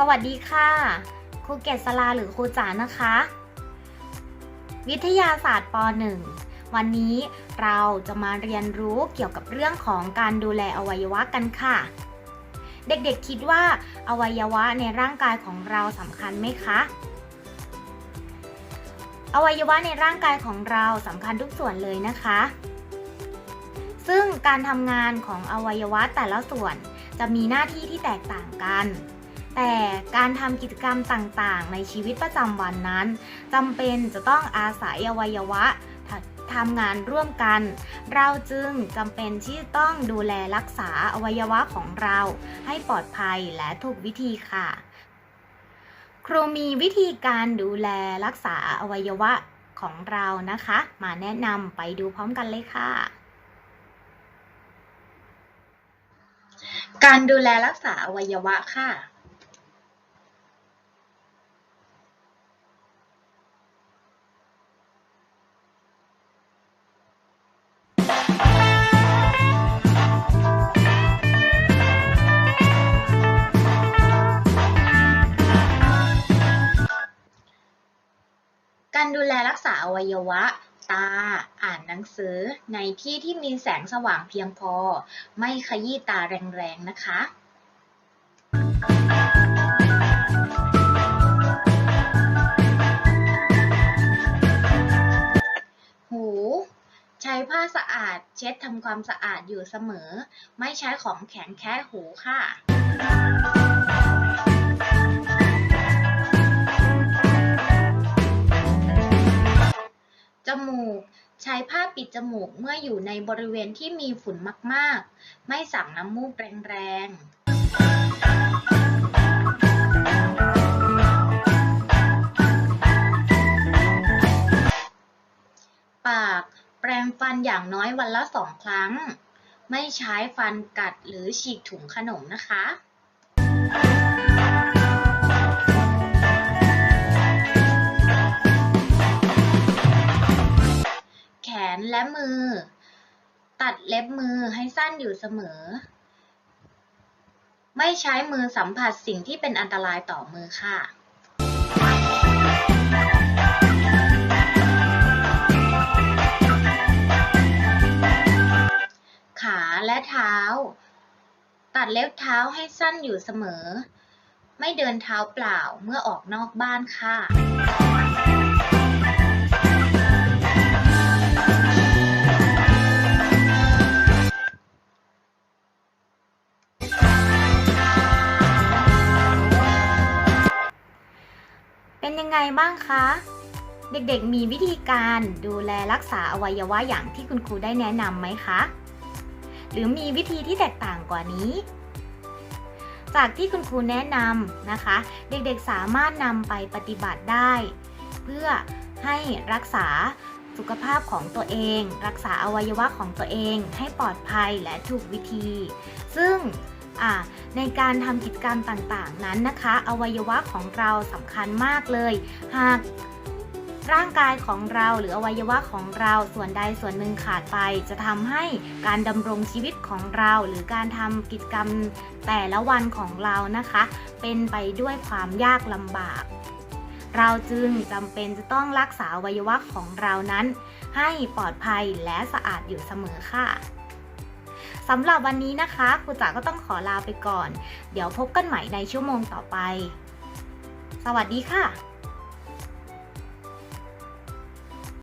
สวัสดีค่ะครูเกษลาหรือครูจ๋านะคะ วิทยาศาสตร์ป .1 วันนี้เราจะมาเรียนรู้เกี่ยวกับเรื่องของการดูแลอวัยวะกันค่ะ เด็กๆคิดว่าอวัยวะในร่างกายของเราสำคัญไหมคะ อวัยวะในร่างกายของเราสำคัญทุกส่วนเลยนะคะ ซึ่งการทำงานของอวัยวะแต่ละส่วนจะมีหน้าที่ที่แตกต่างกัน แต่การทำกิจกรรมต่างๆ ในชีวิตประจำวันนั้นจำเป็นจะต้องอาศัยอวัยวะทำงานร่วมกัน เราจึงจำเป็นที่ต้องดูแลรักษาอวัยวะของเราให้ปลอดภัยและถูกวิธีค่ะ ครูมีวิธีการดูแลรักษาอวัยวะของเรานะคะ มาแนะนำไปดูพร้อมกันเลยค่ะ การดูแลรักษาอวัยวะค่ะ การดูแลรักษาอวัยวะ ตา อ่านหนังสือ ในที่ที่มีแสงสว่างเพียงพอ ไม่ขยี้ตาแรงๆ นะคะหูใช้ผ้าสะอาดเช็ดทำความสะอาดอยู่เสมอ ไม่ใช้ของแข็งแค่หูค่ะ ปิดจมูกเมื่ออยู่ในบริเวณที่มีฝุ่นมากๆ ไม่สั่งน้ำมูกแรงๆปากแปรงฟันอย่างน้อยวันละสองครั้ง ไม่ใช้ฟันกัดหรือฉีกถุงขนมนะคะ เล็บมือให้สั้นอยู่เสมอ ไม่ใช้มือสัมผัสสิ่งที่เป็นอันตรายต่อมือค่ะขาและเท้า ตัดเล็บเท้าให้สั้นอยู่เสมอ ไม่เดินเท้าเปล่าเมื่อออกนอกบ้านค่ะ เป็นยังไงบ้างคะ เด็กๆมีวิธีการดูแลรักษาอวัยวะอย่างที่คุณครูได้แนะนำไหมคะ หรือมีวิธีที่แตกต่างกว่านี้ จากที่คุณครูแนะนำนะคะ เด็กๆสามารถนำไปปฏิบัติได้ เพื่อให้รักษาสุขภาพของตัวเอง รักษาอวัยวะของตัวเองให้ปลอดภัยและถูกวิธี ซึ่งอ่า ในการทำกิจกรรมต่างๆ นั้นนะคะ อวัยวะของเราสำคัญมากเลย หากร่างกายของเราหรืออวัยวะของเราส่วนใดส่วนหนึ่งขาดไป จะทำให้การดำรงชีวิตของเราหรือการทำกิจกรรมแต่ละวันของเรานะคะ เป็นไปด้วยความยากลำบาก เราจึงจำเป็นจะต้องรักษาอวัยวะของเรานั้น ให้ปลอดภัยและสะอาดอยู่เสมอค่ะ สำหรับวันนี้นะคะครูจ๋าก็ต้องขอลาไปก่อน เดี๋ยวพบกันใหม่ในชั่วโมงต่อไป สวัสดีค่ะ